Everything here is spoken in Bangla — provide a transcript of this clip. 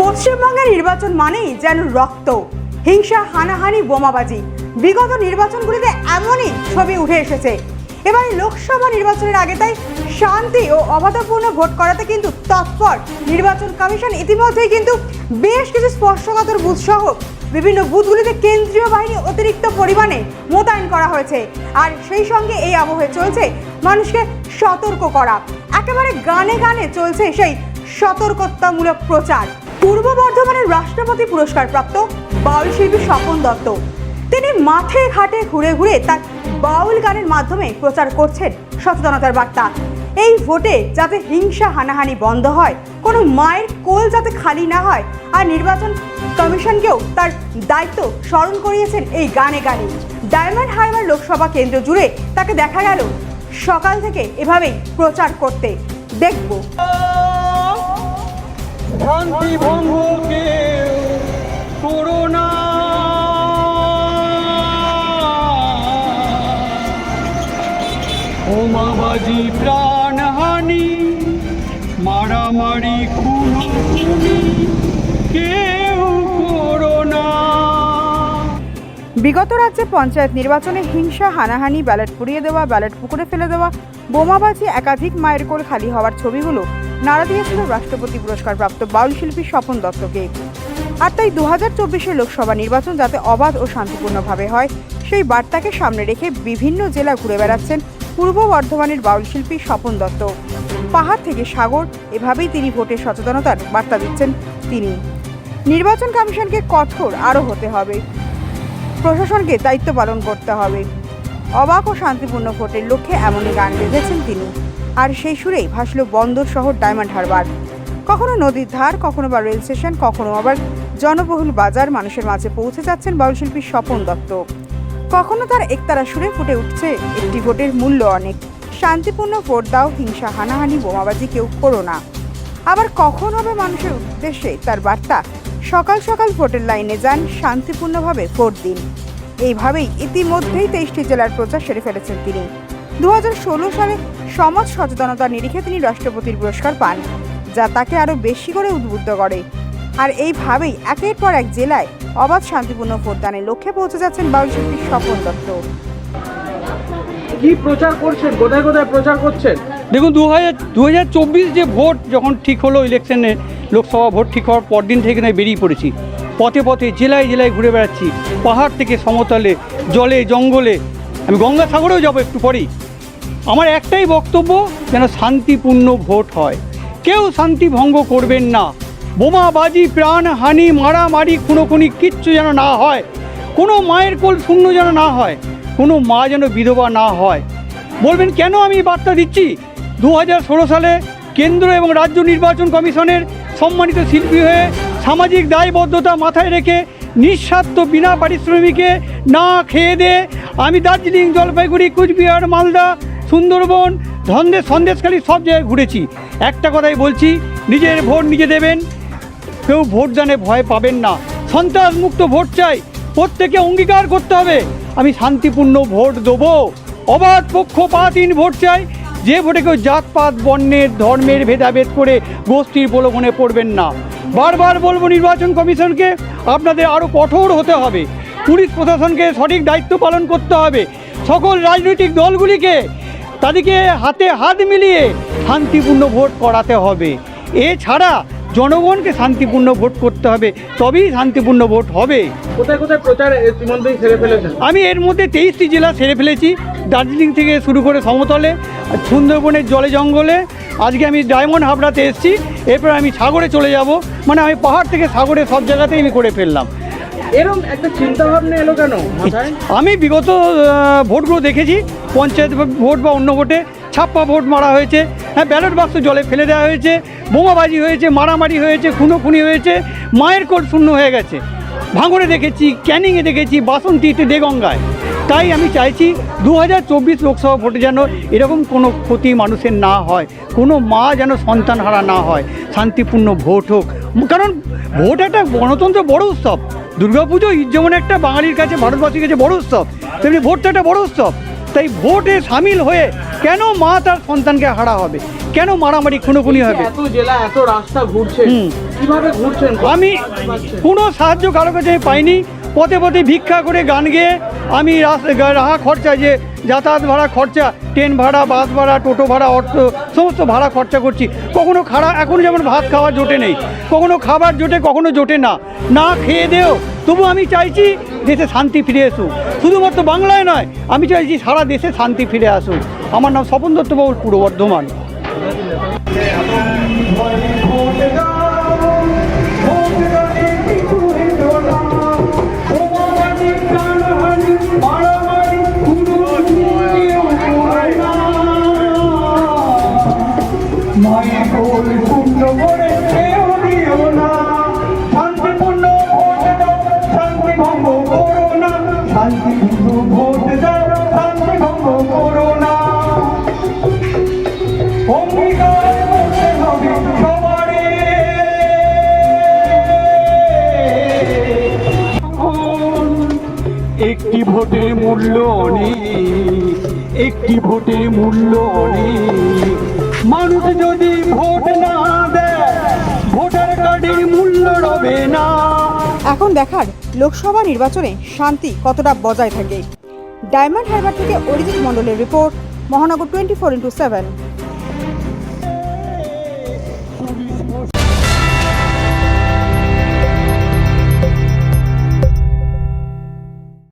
পশ্চিমবঙ্গের নির্বাচন মানেই যেন রক্ত। হিংসা, হানাহানি, বোমাবাজি। বিগত নির্বাচনগুলিতে এমনই ছবি উঠে এসেছে। এবার লোকসভা নির্বাচনের আগে তাই শান্তি ও অবাধপূর্ণ ভোট করাতে কিন্তু তৎপর নির্বাচন কমিশন ইতিমধ্যেই কিন্তু বেশ কিছু স্পর্শকাতর বুথ সহ বিভিন্ন বুথগুলিতে কেন্দ্রীয় বাহিনী অতিরিক্ত পরিমাণে মোতায়েন করা হয়েছে। আর সেই সঙ্গে এই আবহে চলছে মানুষকে সতর্ক করা। একেবারে গানে গানে চলছে সেই সতর্কতামূলক প্রচার। পূর্ব বর্ধমানের রাষ্ট্রপতি পুরস্কার প্রাপ্ত বাউল শিল্পী স্বপন দত্ত। তিনি মাঠে ঘাটে ঘুরে ঘুরে তার বাউল গানের মাধ্যমে প্রচার করছেন সচেতনতার বার্তা। এই ভোটে যাতে হিংসা হানাহানি বন্ধ হয়, কোনো মায়ের কোল যাতে খালি না হয়, আর নির্বাচন কমিশনকেও তার দায়িত্ব স্মরণ করিয়েছেন এই গানে গানে। ডায়মন্ড হারবার লোকসভা কেন্দ্র জুড়ে তাকে দেখা গেল সকাল থেকে এভাবেই প্রচার করতে। দেখব। শান্তি ভঙ্গকে করোনা বোমাবাজি প্রাণহানি, মারামারি খুনি কেউ করোনা বিগত রাজ্যে পঞ্চায়েত নির্বাচনে হিংসা, হানাহানি, ব্যালট পুড়িয়ে দেওয়া, ব্যালট পুকুরে ফেলে দেওয়া, বোমাবাজি, একাধিক মায়ের কোল খালি হওয়ার ছবিগুলো নাড়া দিয়েছিল রাষ্ট্রপতি পুরস্কার প্রাপ্ত বাউল শিল্পী স্বপন দত্তকে। আর তাই দু হাজার চব্বিশের লোকসভা নির্বাচন যাতে অবাধ ও শান্তিপূর্ণভাবে হয়, সেই বার্তাকে সামনে রেখে বিভিন্ন জেলা ঘুরে বেড়াচ্ছেন পূর্ব বর্ধমানের বাউল শিল্পী স্বপন দত্ত। পাহাড় থেকে সাগর, এভাবেই তিনি ভোটের সচেতনতার বার্তা দিচ্ছেন তিনি। নির্বাচন কমিশনকে কঠোর আরও হতে হবে। প্রশাসনকে দায়িত্ব পালন করতে হবে। অবাক ও শান্তিপূর্ণ ভোটের লক্ষ্যে এমনই গান বেঁধেছেন তিনি। আর সেই সুরেই ভাসল বন্দর শহর ডায়মন্ড হারবার। কখনো নদীর ধার, কখনো বা রেল স্টেশন, কখনো আবার জনবহুল বাজার মানুষের মাঝে পৌঁছে যাচ্ছেন বাউল শিল্পী স্বপন দত্ত। কখনো তার একতারা সুরে ফুটে উঠছে। একটি ভোটের মূল্য অনেক। শান্তিপূর্ণ ভোট দাও, হিংসা, হানাহানি, বোমাবাজি কেউ করো না। আবার কখন হবে মানুষের উদ্দেশ্যে তার বার্তা? সকাল সকাল ভোটের লাইনে যান, শান্তিপূর্ণভাবে ভোট দিন। এইভাবেই ইতিমধ্যেই তেইশটি জেলার প্রচার সেরে ফেলেছেন তিনি। দু হাজার ষোলো সালে সমাজ সচেতনতার নিরিখে তিনি রাষ্ট্রপতির পুরস্কার পান, যা তাকে আরও বেশি করে উদ্বুদ্ধ করে। আর এইভাবেই একের পর এক জেলায় অবাধ শান্তিপূর্ণ ভোটদানের লক্ষ্যে পৌঁছে যাচ্ছেন বাউল শিল্পী স্বপন দত্ত। কি প্রচার করছেন? কোথায় কোথায় প্রচার করছেন? দেখুন দু হাজার দু হাজার চব্বিশ যে ভোট যখন ঠিক হলো ইলেকশনে লোকসভা ভোট ঠিক হওয়ার পর দিন থেকে নয় বেরিয়ে পড়েছি। পথে পথে জেলায় জেলায় ঘুরে বেড়াচ্ছি। পাহাড় থেকে সমতলে জলে জঙ্গলে। আমি গঙ্গাসাগরেও যাব একটু পরেই। আমার একটাই বক্তব্য যেন শান্তিপূর্ণ ভোট হয়। কেউ শান্তি ভঙ্গ করবেন না। বোমাবাজি প্রাণহানি মারামারি, খুনোখুনি কিচ্ছু যেন না হয়। কোনো মায়ের কোল শূন্য যেন না হয়, কোনো মা যেন বিধবা না হয়। বলবেন, কেন আমি বার্তা দিচ্ছি? দু হাজার ষোলো সালে কেন্দ্র এবং রাজ্য নির্বাচন কমিশনের সম্মানিত শিল্পী হয়ে সামাজিক দায়বদ্ধতা মাথায় রেখে নিঃস্বার্থ বিনা পারিশ্রমিকে না খেয়ে দে, আমি দার্জিলিং, জলপাইগুড়ি, কুচবিহার, মালদা, সুন্দরবন ধন্দেশ সন্দেশখালী সব জায়গায় ঘুরেছি। একটা কথাই বলছি, নিজের ভোট নিজে দেবেন কেউ ভোটদানে ভয় পাবেন না। সন্ত্রাস মুক্ত ভোট চাই। প্রত্যেকে অঙ্গীকার করতে হবে। আমি শান্তিপূর্ণ ভোট দেবো। অবাধ পক্ষ পক্ষপাতহীন ভোট চাই। যে ভোটে কেউ জাতপাত, বর্ণের, ধর্মের ভেদাভেদ করে গোষ্ঠীর প্রলোভনে পড়বেন না। বারবার বলব নির্বাচন কমিশনকে, আপনাদের আরও কঠোর হতে হবে। পুলিশ প্রশাসনকে সঠিক দায়িত্ব পালন করতে হবে। সকল রাজনৈতিক দলগুলিকে তাদেরকে হাতে হাত মিলিয়ে শান্তিপূর্ণ ভোট করাতে হবে। এছাড়া জনগণকে শান্তিপূর্ণ ভোট করতে হবে তবেই শান্তিপূর্ণ ভোট হবে। কোথায় কোথায় প্রচার ইতিমধ্যেই সেরে ফেলেছেন? আমি এর মধ্যে তেইশটি জেলা সেরে ফেলেছি দার্জিলিং থেকে শুরু করে সমতলে সুন্দরবনের জলে জঙ্গলে আজকে আমি ডায়মন্ড হাবড়াতে এসেছি এরপর আমি সাগরে চলে যাব মানে আমি পাহাড় থেকে সাগরে সব জায়গাতেই আমি করে ফেললাম। এরকম একটা চিন্তা ভাবনা এলো কেন আমি বিগত ভোটগুলো দেখেছি পঞ্চায়েত ভোট বা অন্য ভোটে ছাপ্পা ভোট মারা হয়েছে হ্যাঁ ব্যালট বাক্স জলে ফেলে দেওয়া হয়েছে, বোমাবাজি হয়েছে, মারামারি হয়েছে, খুনোখুনি হয়েছে, মায়ের কোট শূন্য হয়ে গেছে। ভাঙড়ে দেখেছি, ক্যানিংয়ে দেখেছি, বাসন্তীতে দেগঙ্গায়। তাই আমি চাইছি দু হাজার চব্বিশ লোকসভা ভোটে যেন এরকম কোনো ক্ষতি মানুষের না হয়, কোনো মা যেন সন্তান হারা না হয়, শান্তিপূর্ণ ভোট হোক। কারণ ভোট একটা গণতন্ত্র বড় উৎসব। দুর্গাপুজো যেমন একটা বাঙালির কাছে, ভারতবাসীর কাছে বড় উৎসব, তেমনি ভোটটা একটা বড় উৎসব। তাই ভোটে সামিল হয়ে কেন মা তার সন্তানকে হারা হবে? কেন মারামারি খুনোখুনি হবে? এত জেলা এত রাস্তা ঘুরছেন কীভাবে ঘুরছেন? আমি কোনো সাহায্য কারও কাছে আমি পাইনি। পথে পথে ভিক্ষা করে গান গেয়ে আমি রাহা খরচা যে যাতায়াত ভাড়া খরচা ট্রেন ভাড়া বাস ভাড়া টোটো ভাড়া অটো সমস্ত ভাড়া খরচা করছি। কখনো খাড়া এখন যেমন ভাত খাওয়া জোটে নেই কখনো খাবার জোটে কখনো জোটে না। না খেয়ে দেও তবু আমি চাইছি দেশে শান্তি ফিরে আসুক শুধুমাত্র বাংলায় নয়, আমি চাইছি সারা দেশে শান্তি ফিরে আসুক। আমার নাম স্বপন দত্তবাবুর পূর্ব বর্ধমান মূল্য অনেক একটি ভোটের মূল্য অনেক মানুষ যদি ভোট না দেয়, ভোটার কার্ডের মূল্য রবে না। এখন দেখার লোকসভা নির্বাচনে শান্তি কতটা বজায় থাকে। ডায়মন্ড হারবার থেকে অরিজিৎ মণ্ডলের রিপোর্ট, মহানগর টোয়েন্টি ফোর ইন্টু সেভেন।